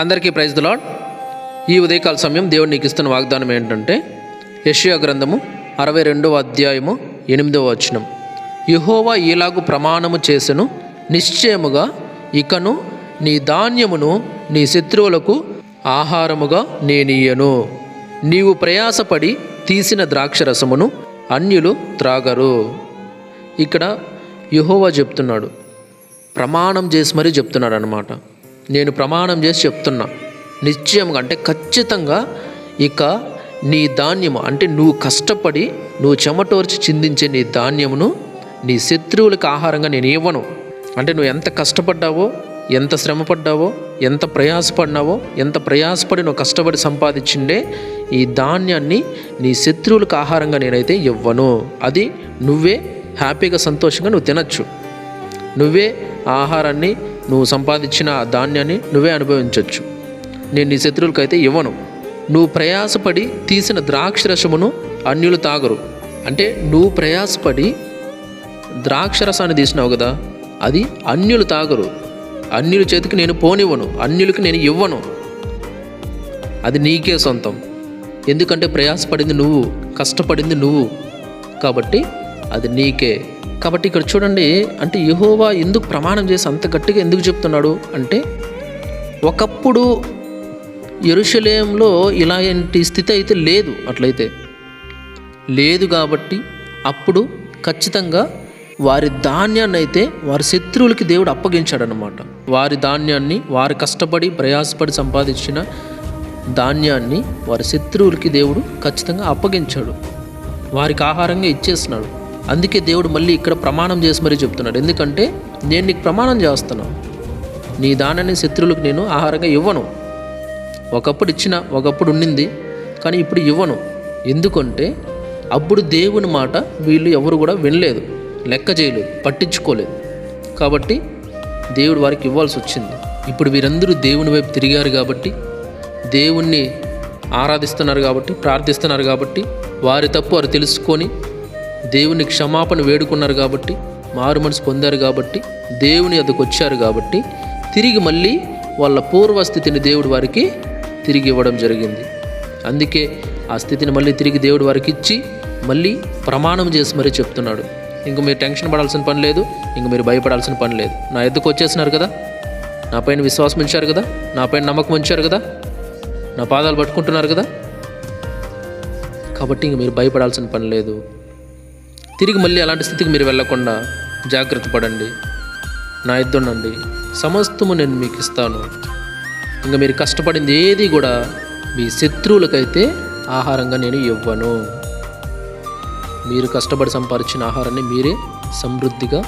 అందరికీ ప్రైజ్ దులాడ్ ఈ ఉదయకాల సమయం దేవుడు నీకు ఇస్తున్న వాగ్దానం ఏంటంటే యషియా గ్రంథము అరవై రెండవ అధ్యాయము ఎనిమిదవ వచనం. యహోవా ఈలాగు ప్రమాణము చేసెను నిశ్చయముగా ఇకను నీ ధాన్యమును నీ శత్రువులకు ఆహారముగా నేనియ్యను నీవు ప్రయాసపడి తీసిన ద్రాక్షరసమును అన్యులు త్రాగరు. ఇక్కడ యహోవా చెప్తున్నాడు ప్రమాణం చేసి మరీ చెప్తున్నాడు అనమాట నేను ప్రమాణం చేసి చెప్తున్నా. నిశ్చయంగా అంటే ఖచ్చితంగా ఇక నీ ధాన్యము అంటే నువ్వు కష్టపడి నువ్వు చెమటోర్చి చిందించే నీ ధాన్యమును నీ శత్రువులకు ఆహారంగా నేను ఇవ్వను. అంటే నువ్వు ఎంత కష్టపడ్డావో ఎంత శ్రమపడ్డావో ఎంత ప్రయాసపడినావో ఎంత ప్రయాసపడి నువ్వు కష్టపడి సంపాదించిండే ఈ ధాన్యాన్ని నీ శత్రువులకు ఆహారంగా నేనైతే ఇవ్వను. అది నువ్వే హ్యాపీగా సంతోషంగా నువ్వు తినచ్చు. నువ్వే ఆహారాన్ని నువ్వు సంపాదించిన ఆ ధాన్యాన్ని నువ్వే అనుభవించవచ్చు నేను నీ శత్రువులకైతే ఇవ్వను. నువ్వు ప్రయాసపడి తీసిన ద్రాక్షరసమును అన్యులు తాగరు. అంటే నువ్వు ప్రయాసపడి ద్రాక్షరసాన్ని తీసినావు కదా అది అన్యులు తాగరు. అన్యుల చేతికి నేను పోనివ్వను అన్యులకి నేను ఇవ్వను. అది నీకే సొంతం. ఎందుకంటే ప్రయాసపడింది నువ్వు కష్టపడింది నువ్వు. కాబట్టి అది నీకే. కాబట్టి ఇక్కడ చూడండి అంటే యహోవా ఎందుకు ప్రమాణం చేసి అంత గట్టిగా ఎందుకు చెప్తున్నాడు అంటే ఒకప్పుడు ఎరుషలేంలో ఇలాంటి స్థితి అయితే లేదు అట్లయితే. లేదు కాబట్టి అప్పుడు ఖచ్చితంగా వారి ధాన్యాన్ని అయితే వారి శత్రువులకి దేవుడు అప్పగించాడనమాట వారి ధాన్యాన్ని వారి కష్టపడి ప్రయాసపడి సంపాదించిన ధాన్యాన్ని వారి శత్రువులకి దేవుడు ఖచ్చితంగా అప్పగించాడు. వారికి ఆహారంగా ఇచ్చేసినాడు అందుకే దేవుడు మళ్ళీ ఇక్కడ ప్రమాణం చేసి మరీ చెప్తున్నాడు. ఎందుకంటే నేను నీకు ప్రమాణం చేస్తున్నాను నీ దానాన్ని శత్రువులకు నేను ఆహారంగా ఇవ్వను. ఒకప్పుడు ఇచ్చిన ఒకప్పుడు ఉండింది కానీ ఇప్పుడు ఇవ్వను. ఎందుకంటే అప్పుడు దేవుని మాట వీళ్ళు ఎవరు కూడా వినలేదు లెక్క చేయలేదు పట్టించుకోలేదు. కాబట్టి దేవుడు వారికి ఇవ్వాల్సి వచ్చింది. ఇప్పుడు వీరందరూ దేవుని వైపు తిరిగారు కాబట్టి దేవుణ్ణి ఆరాధిస్తున్నారు కాబట్టి ప్రార్థిస్తున్నారు కాబట్టి వారి తప్పు వారు తెలుసుకొని దేవుని క్షమాపణ వేడుకున్నారు కాబట్టి మారు మనసు పొందారు కాబట్టి దేవుని అదకు వచ్చారు కాబట్టి తిరిగి మళ్ళీ వాళ్ళ పూర్వస్థితిని దేవుడు వారికి తిరిగి ఇవ్వడం జరిగింది. అందుకే ఆ స్థితిని మళ్ళీ తిరిగి దేవుడు వారికి ఇచ్చి మళ్ళీ ప్రమాణం చేసి మరీ చెప్తున్నాడు. ఇంక మీరు టెన్షన్ పడాల్సిన పని లేదు ఇంక మీరు భయపడాల్సిన పని లేదు. నా ఎద్దుకు వచ్చేసినారు కదా? నా పైన విశ్వాసం ఉంచారు కదా? నా పైన నమ్మకం ఉంచారు కదా? నా పాదాలు పట్టుకుంటున్నారు కదా? కాబట్టి ఇంక మీరు భయపడాల్సిన పని లేదు. తిరిగి మళ్ళీ అలాంటి స్థితికి మీరు వెళ్ళకుండా జాగ్రత్త పడండి. నా ఎద్దునండి సమస్తము నేను మీకు ఇస్తాను. ఇంకా మీరు కష్టపడింది ఏది కూడా మీ శత్రువులకైతే ఆహారంగా నేను ఇవ్వను. మీరు కష్టపడి సంపాదించిన ఆహారాన్ని మీరే సమృద్ధిగా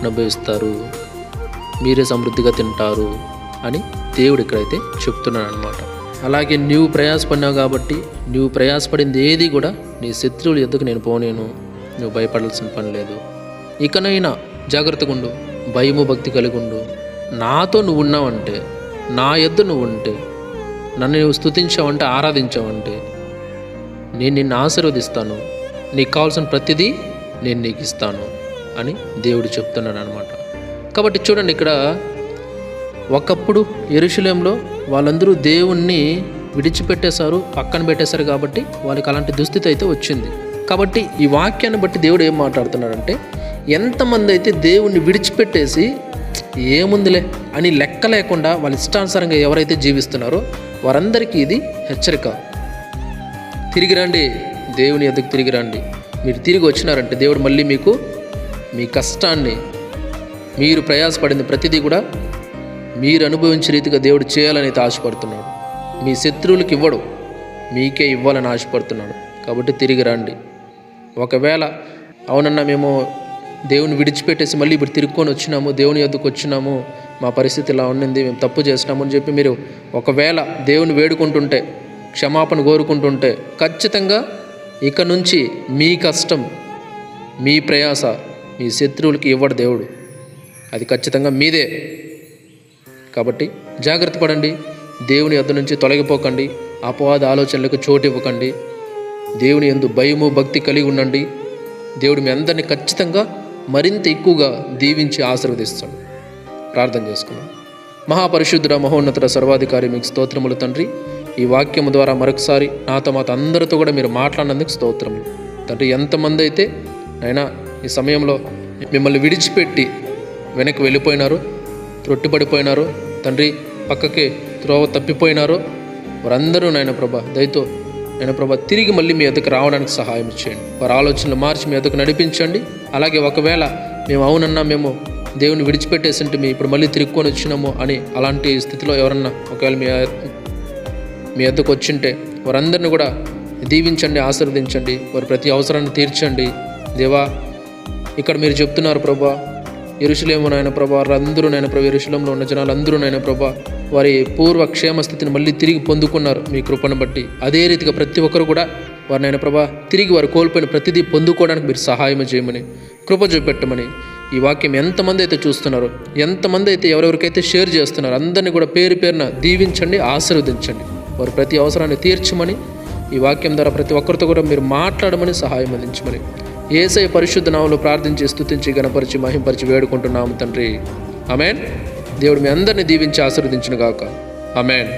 అనుభవిస్తారు మీరే సమృద్ధిగా తింటారు అని దేవుడు ఇక్కడైతే చెప్తున్నాడు అనమాట అలాగే నువ్వు ప్రయాసపడినావు కాబట్టి నీవు ప్రయాసపడింది ఏది కూడా నీ శత్రువుల ఎద్దుకు నేను పోనేను. నువ్వు భయపడాల్సిన పని లేదు. ఇకనైనా జాగ్రత్తగా ఉండు భయము భక్తి కలిగి ఉండు. నాతో నువ్వు ఉన్నావంటే నా ఎద్దు నువ్వు ఉంటే నన్ను నువ్వు స్థుతించావంటే ఆరాధించావంటే నేను నిన్ను ఆశీర్వదిస్తాను. నీకు కావాల్సిన ప్రతిదీ నేను నీకు ఇస్తాను అని దేవుడు చెప్తున్నాడు అనమాట కాబట్టి చూడండి ఇక్కడ ఒకప్పుడు ఎరుశలేంలో వాళ్ళందరూ దేవుణ్ణి విడిచిపెట్టేశారు పక్కన పెట్టేశారు కాబట్టి వాళ్ళకి అలాంటి దుస్థితి అయితే వచ్చింది. కాబట్టి ఈ వాక్యాన్ని బట్టి దేవుడు ఏం మాట్లాడుతున్నాడంటే ఎంతమంది అయితే దేవుణ్ణి విడిచిపెట్టేసి ఏముందిలే అని లెక్క లేకుండా వాళ్ళ ఇష్టానుసారంగా ఎవరైతే జీవిస్తున్నారో వారందరికీ ఇది హెచ్చరిక. తిరిగి రండి దేవుని ఎదుగు తిరిగి రండి. మీరు తిరిగి వచ్చినారంటే దేవుడు మళ్ళీ మీకు మీ కష్టాన్ని మీరు ప్రయాసపడింది ప్రతిదీ కూడా మీరు అనుభవించే రీతిగా దేవుడు చేయాలని అయితే ఆశపడుతున్నాడు. మీ శత్రువులకు ఇవ్వడు మీకే ఇవ్వాలని ఆశపడుతున్నాడు. కాబట్టి తిరిగి రండి. ఒకవేళ అవునన్నా మేము దేవుని విడిచిపెట్టేసి మళ్ళీ ఇప్పుడు తిరుక్కొని వచ్చినాము దేవుని ఎద్దుకు వచ్చినాము మా పరిస్థితి ఇలా ఉండింది మేము తప్పు చేసినాము అని చెప్పి మీరు ఒకవేళ దేవుని వేడుకుంటుంటే క్షమాపణ కోరుకుంటుంటే ఖచ్చితంగా ఇక నుంచి మీ కష్టం మీ ప్రయాస మీ శత్రువులకి ఇవ్వడు దేవుడు. అది ఖచ్చితంగా మీదే. కాబట్టి జాగ్రత్త పడండి దేవుని యొద్ద నుంచి తొలగిపోకండి అపవాద ఆలోచనలకు చోటు ఇవ్వకండి. దేవుని ఎందు భయము భక్తి కలిగి ఉండండి. దేవుడు మీ అందరినీ ఖచ్చితంగా మరింత ఎక్కువగా దీవించి ఆశీర్వదిస్తాడు. ప్రార్థన చేసుకున్నాం మహాపరిశుద్ధుడ మహోన్నతుడ సర్వాధికారి మీకు స్తోత్రములు తండ్రి. ఈ వాక్యము ద్వారా మరొకసారి నాతో మాతో అందరితో కూడా మీరు మాట్లాడినందుకు స్తోత్రములు. తండ్రి ఎంతమంది అయితే అయినా ఈ సమయంలో మిమ్మల్ని విడిచిపెట్టి వెనక్కి వెళ్ళిపోయినారు త్రొట్టిపడిపోయినారు తండ్రి పక్కకి త్రోవ తప్పిపోయినారు వారందరూ నాయన ప్రభ దయతో నేను ప్రభా తిరిగి మళ్ళీ మీ ఎద్దకు రావడానికి సహాయం చేయండి. వారి ఆలోచనలు మార్చి మీ ఎద్దకు నడిపించండి. అలాగే ఒకవేళ మేము అవునన్నా మేము దేవుని విడిచిపెట్టేసింటే మేము ఇప్పుడు మళ్ళీ తిరుక్కొని వచ్చినాము అని అలాంటి స్థితిలో ఎవరన్నా ఒకవేళ మీ మీ ఎద్దకు వచ్చింటే వారందరిని కూడా దీవించండి ఆశీర్వదించండి వారి ప్రతి అవసరాన్ని తీర్చండి. దేవా ఇక్కడ మీరు చెప్తున్నారు ప్రభా ఎరుశలేము నాయన ప్రభా వారందరూ నాయన ప్రభా ఎరుశలంలో ఉన్న జనాలు అందరూ నాయన ప్రభా వారి పూర్వ క్షేమ స్థితిని మళ్ళీ తిరిగి పొందుకున్నారు. మీ కృపను బట్టి అదే రీతిగా ప్రతి ఒక్కరు కూడా వారి నాయన ప్రభా తిరిగి వారు కోల్పోయిన ప్రతిదీ పొందుకోవడానికి మీరు సహాయం చేయమని కృప చూపెట్టమని ఈ వాక్యం ఎంతమంది అయితే చూస్తున్నారో ఎంతమంది అయితే ఎవరెవరికైతే షేర్ చేస్తున్నారో అందరినీ కూడా పేరు పేరున దీవించండి ఆశీర్వదించండి. వారు ప్రతి అవసరాన్ని తీర్చమని ఈ వాక్యం ద్వారా ప్రతి ఒక్కరితో కూడా మీరు మాట్లాడమని సహాయం అందించమని ఏసై పరిశుద్ధ నామంలో ప్రార్థించి స్థుతించి గణపరిచి మహింపరిచి వేడుకుంటున్నాము తండ్రి. అమెన్ దేవుడు మీ అందరిని దీవించి ఆశీర్వదించిన గాక అమెన్